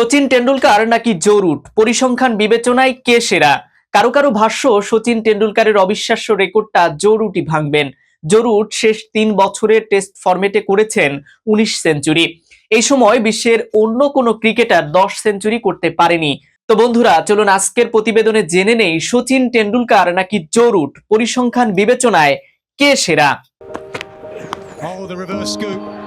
সচিন টেন্ডুলকার নাকি জরুট পরিসংখ্যান বিবেচনায় কে সেরা? কারও কারও ভাষ্য সচিন টেন্ডুলকারের অবিশ্বাস্য রেকর্ডটা জরুটই ভাঙবেন। জরুট শেষ তিন বছরের টেস্ট ফরম্যাটে করেছেন উনিশ সেঞ্চুরি। এই সময় বিশ্বের অন্য কোনো ক্রিকেটার দশ সেঞ্চুরি করতে পারেনি। তো বন্ধুরা চলুন আজকের প্রতিবেদনে জেনে নেই সচিন টেন্ডুলকার নাকি জরুট পরিসংখ্যান বিবেচনায় কে সেরা? Oh, the reverse scoop.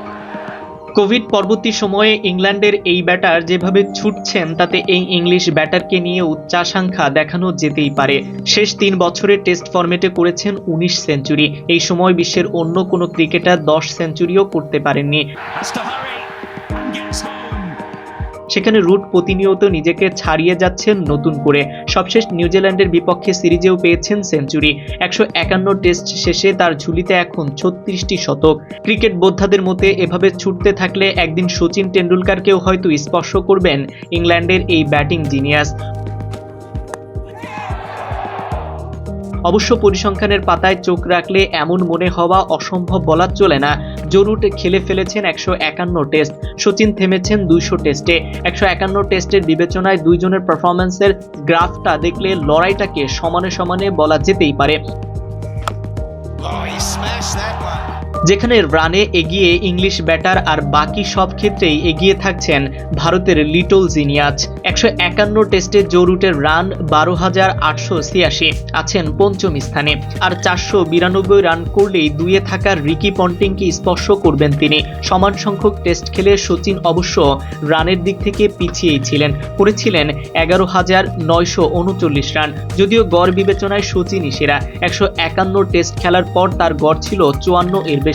Covid পরবর্তী সময়ে ইংল্যান্ডের এই ব্যাটার যেভাবে ছুটছেন, তাতে এই ইংলিশ ব্যাটারকে নিয়ে উচ্চাশাঙ্ক্ষা দেখানো যেতেই পারে। শেষ তিন বছরের টেস্ট ফর্মেটে করেছেন উনিশ সেঞ্চুরি। এই সময় বিশ্বের অন্য কোনো ক্রিকেটার দশ সেঞ্চুরিও করতে পারেননি। সেখানে রুট প্রতিনিয়ত নিজেকে ছাড়িয়ে যাচ্ছেন নতুন করে। সবশেষ নিউজিল্যান্ডের বিপক্ষে সিরিজেও পেয়েছেন সেঞ্চুরি। একশো একান্ন টেস্ট শেষে তার ঝুলিতে এখন ছত্রিশটি শতক। ক্রিকেট বোদ্ধাদের মতে এভাবে ছুটতে থাকলে একদিন সচিন টেন্ডুলকারকেও হয়তো স্পর্শ করবেন ইংল্যান্ডের এই ব্যাটিং জিনিয়াস। অবশ্য পরিসংখ্যানের পাতায় চোখ রাখলে এমন মনে হওয়া অসম্ভব বলা চলে না। জরুট খেলে ফেলেছেন একশো একান্ন টেস্ট। সচিন থেমেছেন দুইশো টেস্টে। একশো একান্ন টেস্টের বিবেচনায় দুইজনের পারফরমেন্সের গ্রাফটা দেখলে লড়াইটাকে সমানে সমানে বলা যেতেই পারে। যেখানে রানে এগিয়ে ইংলিশ ব্যাটার আর বাকি সব ক্ষেত্রেই এগিয়ে থাকছেন ভারতের লিটল জিনিয়াজ। একশো একান্ন টেস্টে জরুটের রান বারো হাজার আটশো ছিয়াশি, আছেন পঞ্চম স্থানে। আর চারশো বিরানব্বই রান করলেই দুইয়ে থাকা রিকি পন্টিংকে স্পর্শ করবেন তিনি। সমান সংখ্যক টেস্ট খেলে সচিন অবশ্য রানের দিক থেকে পিছিয়েই ছিলেন। করেছিলেন এগারো হাজার নয়শো উনচল্লিশ রান, যদিও গড় বিবেচনায় সচিনই সেরা। একশো একান্ন টেস্ট খেলার পর তার গড় ছিল চুয়ান্ন এর বেশি।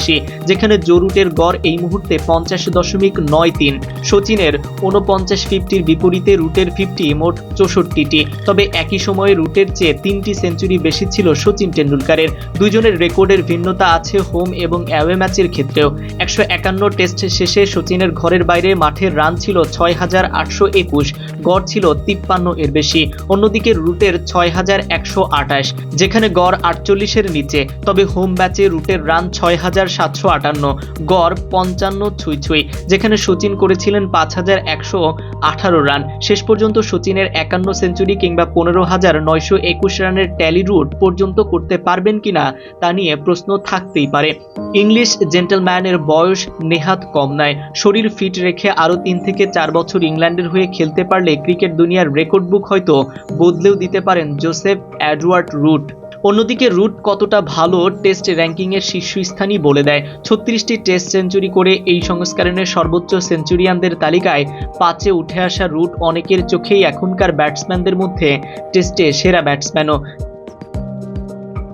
যেখানে জরুটের গড় এই মুহূর্তে পঞ্চাশ দশমিক নয় তিন সচিনের ঊনপঞ্চাশ ফিফটির বিপরীতে রুটের ফিফটি মোট চৌষট্টিটি। তবে একই সময়ে রুটের চেয়ে তিনটি সেঞ্চুরি বেশি ছিল সচিন টেন্ডুলকারের দুইজনের রেকর্ডের ভিন্নতা আছে হোম এবং অ্যাওয়ে ম্যাচের ক্ষেত্রেও। একশো একান্ন টেস্ট শেষে সচিনের ঘরের বাইরে মাঠের রান ছিল ছয় হাজার আটশো একুশ, গড় ছিল তিপ্পান্ন এর বেশি। অন্যদিকে রুটের ছয় হাজার একশো আঠাশ, যেখানে গড় আটচল্লিশের নিচে। তবে হোম ম্যাচে রুটের রান ছয় হাজার হাজার সাতশো আটান্ন, গড় পঞ্চান্ন ছুঁই ছুঁই, যেখানে সচিন করেছিলেন পাঁচ হাজার একশো আঠারো রান। শেষ পর্যন্ত সচিনের একান্ন সেঞ্চুরি কিংবা পনেরো হাজার নয়শো একুশ রানের ট্যালি রুট পর্যন্ত করতে পারবেন কিনা তা নিয়ে প্রশ্ন থাকতেই পারে। ইংলিশ জেন্টলম্যানের বয়স নেহাত কম নয়। শরীর ফিট রেখে আরও তিন থেকে চার বছর ইংল্যান্ডের হয়ে খেলতে পারলে ক্রিকেট দুনিয়ার রেকর্ড বুক হয়তো বদলেও দিতে পারেন জোসেফ অ্যাডওয়ার্ড রুট। অন্যদিকে রুট কতটা ভালো টেস্ট র্যাঙ্কিংয়ের শীর্ষস্থানই বলে দেয়। ছত্রিশটি টেস্ট সেঞ্চুরি করে এই সংস্করণের সর্বোচ্চ সেঞ্চুরিয়ানদের তালিকায় পাঁচে উঠে আসা রুট অনেকের চোখেই এখনকার ব্যাটসম্যানদের মধ্যে টেস্টে সেরা ব্যাটসম্যানও।